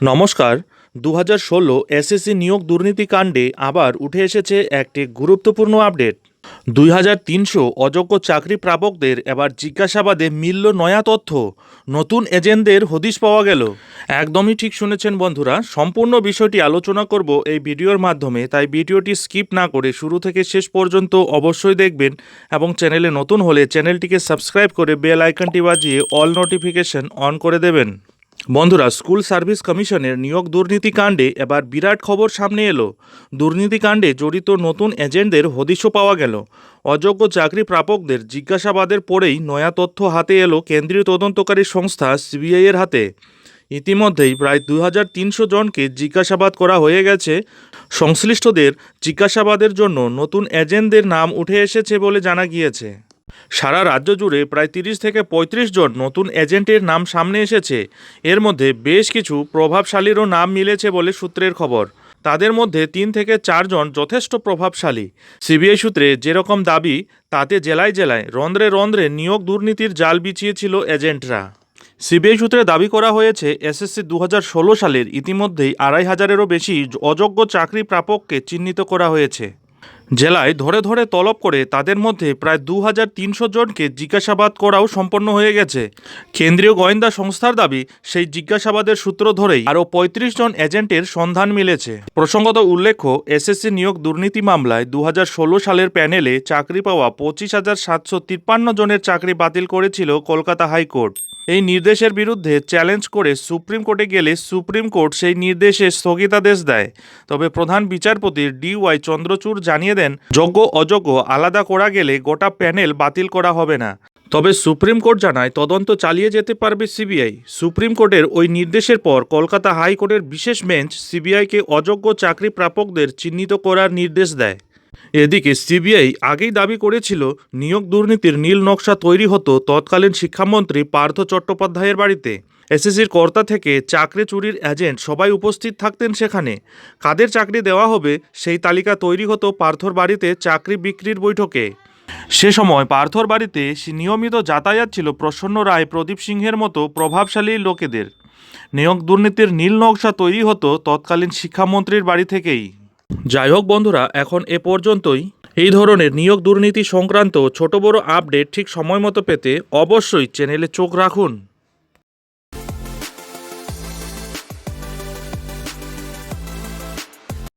নমস্কার। দু হাজার ষোলো এসএসসি নিয়োগ দুর্নীতি কাণ্ডে আবার উঠে এসেছে একটি গুরুত্বপূর্ণ আপডেট। দুই হাজার তিনশো অযোগ্য চাকরি প্রাপকদের এবার জিজ্ঞাসাবাদে মিলল নয়া তথ্য। নতুন এজেন্টদের হদিশ পাওয়া গেল। একদমই ঠিক শুনেছেন বন্ধুরা, সম্পূর্ণ বিষয়টি আলোচনা করব এই ভিডিওর মাধ্যমে, তাই ভিডিওটি স্কিপ না করে শুরু থেকে শেষ পর্যন্ত অবশ্যই দেখবেন এবং চ্যানেলে নতুন হলে চ্যানেলটিকে সাবস্ক্রাইব করে বেল আইকনটি বাজিয়ে অল নোটিফিকেশন অন করে দেবেন। বন্ধুরা, স্কুল সার্ভিস কমিশনের নিয়োগ দুর্নীতি কাণ্ডে এবার বিরাট খবর সামনে এলো। দুর্নীতিকাণ্ডে জড়িত নতুন এজেন্টদের হদিশও পাওয়া গেল। অযোগ্য চাকরি প্রাপকদের জিজ্ঞাসাবাদের পরেই নয়া তথ্য হাতে এলো কেন্দ্রীয় তদন্তকারী সংস্থা সিবিআই এর হাতে। ইতিমধ্যেই প্রায় দু হাজার তিনশো জনকে জিজ্ঞাসাবাদ করা হয়ে গেছে। সংশ্লিষ্টদের জিজ্ঞাসাবাদের জন্য নতুন এজেন্টদের নাম উঠে এসেছে বলে জানা গিয়েছে। সারা রাজ্য জুড়ে প্রায় তিরিশ থেকে পঁয়ত্রিশ জন নতুন এজেন্টের নাম সামনে এসেছে। এর মধ্যে বেশ কিছু প্রভাবশালীরও নাম মিলেছে বলে সূত্রের খবর। তাদের মধ্যে তিন থেকে চারজন যথেষ্ট প্রভাবশালী। সিবিআই সূত্রে যেরকম দাবি, তাতে জেলায় জেলায় রন্ধ্রে রন্ধ্রে নিয়োগ দুর্নীতির জাল বিছিয়েছিল এজেন্টরা। সিবিআই সূত্রে দাবি করা হয়েছে, এসএসসি দু সালের ইতিমধ্যেই আড়াই হাজারেরও বেশি অযোগ্য চাকরি প্রাপককে চিহ্নিত করা হয়েছে। জেলায় ধরে ধরে তলব করে তাদের মধ্যে প্রায় দু হাজার তিনশো জনকে জিজ্ঞাসাবাদ করাও সম্পন্ন হয়ে গেছে। কেন্দ্রীয় গোয়েন্দা সংস্থার দাবি, সেই জিজ্ঞাসাবাদের সূত্র ধরেই আরও পঁয়ত্রিশ জন এজেন্টের সন্ধান মিলেছে। প্রসঙ্গত উল্লেখ্য, এসএসসি নিয়োগ দুর্নীতি মামলায় দু হাজার ষোলো সালের প্যানেলে চাকরি পাওয়া পঁচিশ হাজার সাতশো তিপ্পান্ন জনের চাকরি বাতিল করেছিল কলকাতা হাইকোর্ট। এই নির্দেশের বিরুদ্ধে চ্যালেঞ্জ করে সুপ্রিম কোর্টে গেলে সুপ্রিম কোর্ট সেই নির্দেশে স্থগিতাদেশ দেয়। তবে প্রধান বিচারপতি ডি ওয়াই চন্দ্রচূড় জানিয়ে দেন, যোগ্য, অযোগ্য, আলাদা করা গেলে গোটা প্যানেল বাতিল করা হবে না। তবে সুপ্রিম কোর্ট জানায়, তদন্ত চালিয়ে যেতে পারবে সিবিআই। সুপ্রিম কোর্টের ওই নির্দেশের পর কলকাতা হাইকোর্টের বিশেষ বেঞ্চ সিবিআইকে অযোগ্য চাকরি প্রাপকদের চিহ্নিত করার নির্দেশ দেয়। এদিকে সিবিআই আগেই দাবি করেছিল নিয়োগ দুর্নীতির নীল নকশা তৈরি হতো তৎকালীন শিক্ষামন্ত্রী পার্থ চট্টোপাধ্যায়ের বাড়িতে। এসএসসির কর্তা থেকে চাকরি চুরির এজেন্ট সবাই উপস্থিত থাকতেন সেখানে। কাদের চাকরি দেওয়া হবে সেই তালিকা তৈরি হতো পার্থর বাড়িতে চাকরি বিক্রির বৈঠকে। সে সময় পার্থর বাড়িতে নিয়মিত যাতায়াত ছিল প্রসন্ন রায়, প্রদীপ সিংহের মতো প্রভাবশালী লোকেদের। নিয়োগ দুর্নীতির নীল নকশা তৈরি হতো তৎকালীন শিক্ষামন্ত্রীর বাড়ি থেকেই। যাই হোক বন্ধুরা, এখন এ পর্যন্তই। এই ধরনের নিয়োগ দুর্নীতি সংক্রান্ত ছোট বড় আপডেট ঠিক সময় মতো পেতে অবশ্যই চ্যানেলে চোখ রাখুন।